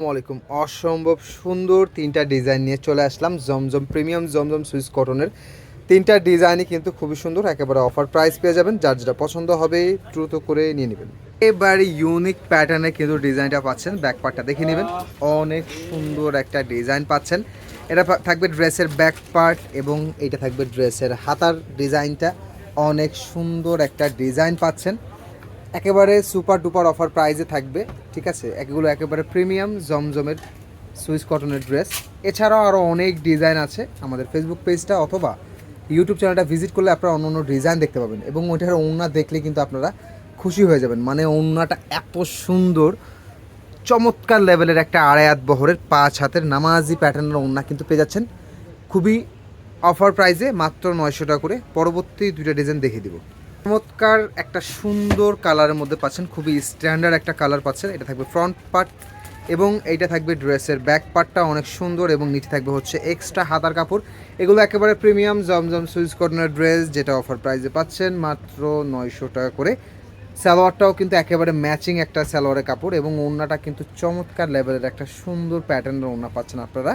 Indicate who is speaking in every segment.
Speaker 1: আসসালামাইকুম অসম্ভব সুন্দর তিনটা ডিজাইন নিয়ে চলে আসলাম। জমজম প্রিমিয়াম জমজম সুইস কটনের। তিনটা ডিজাইনই কিন্তু খুবই সুন্দর, একেবারে অফার প্রাইস পেয়ে যাবেন। যার যেটা পছন্দ হবে, দ্রুত করে নিয়ে নেবেন। এবারে ইউনিক প্যাটার্নে কিন্তু ডিজাইনটা পাচ্ছেন। ব্যাক পার্টটা দেখে নেবেন। অনেক সুন্দর একটা ডিজাইন পাচ্ছেন। এটা থাকবে ড্রেসের ব্যাক পার্ট এবং এটা থাকবে ড্রেসের হাতার ডিজাইনটা। অনেক সুন্দর একটা ডিজাইন পাচ্ছেন। একেবারে সুপার ডুপার অফার প্রাইজে থাকবে, ঠিক আছে? এগুলো একেবারে প্রিমিয়াম জমজমের সুইস কটনের ড্রেস এছাড়াও আরও অনেক ডিজাইন আছে আমাদের ফেসবুক পেজটা অথবা ইউটিউব চ্যানেলটা ভিজিট করলে আপনারা অন্য অন্য ডিজাইন দেখতে পাবেন এবং ওইটার ওড়না দেখলে কিন্তু আপনারা খুশি হয়ে যাবেন। মানে ওড়নাটা এত সুন্দর, চমৎকার লেভেলের একটা আড়ায়াত বহরের পাঁচ হাতের নামাজি প্যাটার্নের ওড়না কিন্তু পেয়ে যাচ্ছেন। খুবই অফার প্রাইজে মাত্র নয়শো টাকা করে, পরবর্তী দুইটা ডিজাইন দেখিয়ে দিব। চমৎকার একটা সুন্দর কালারের মধ্যে পাচ্ছেন, খুবই স্ট্যান্ডার্ড একটা কালার পাচ্ছেন। এটা থাকবে ফ্রন্ট পার্ট এবং এইটা থাকবে ড্রেসের ব্যাক পার্টটা অনেক সুন্দর এবং নিচে থাকবে হচ্ছে এক্সট্রা হাতার কাপড়। এগুলো একেবারে প্রিমিয়াম জমজম সুইস কটনের ড্রেস যেটা অফার প্রাইসে পাচ্ছেন মাত্র নয়শো টাকা করে। সালোয়ারটাও কিন্তু একেবারে ম্যাচিং একটা সালোয়ারের কাপড় এবং ওড়নাটা কিন্তু চমৎকার লেভেলের একটা সুন্দর প্যাটার্নের ওড়না পাচ্ছেন আপনারা।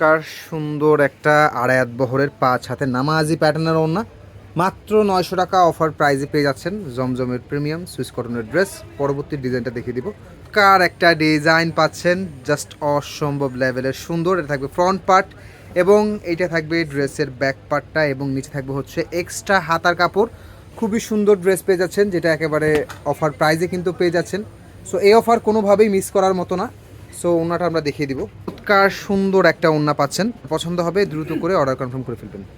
Speaker 1: কার সুন্দর একটা আড়ায়াত বহরের পাঁচ হাতে নামাজি প্যাটার্নের ওড়না। মাত্র নয়শো টাকা অফার প্রাইজে পেয়ে যাচ্ছেন জমজমের প্রিমিয়াম সুইস কটনের ড্রেস। পরবর্তী ডিজাইনটা দেখিয়ে দিব। কার একটা ডিজাইন পাচ্ছেন? জাস্ট অসম্ভব লেভেলের সুন্দর। এটা থাকবে ফ্রন্ট পার্ট এবং এইটা থাকবে ড্রেসের ব্যাক পার্টটা এবং নিচে থাকবে হচ্ছে এক্সট্রা হাতার কাপড়। খুবই সুন্দর ড্রেস পেয়ে যাচ্ছেন, যেটা একেবারে অফার প্রাইজে কিন্তু পেয়ে যাচ্ছেন। সো এই অফার কোনোভাবেই মিস করার মতো না। সো ওনাটা আমরা দেখিয়ে দিব। চমৎকার সুন্দর একটা ওন্না পাচ্ছেন। পছন্দ হবে, দ্রুত করে অর্ডার কনফার্ম করে ফেলবেন।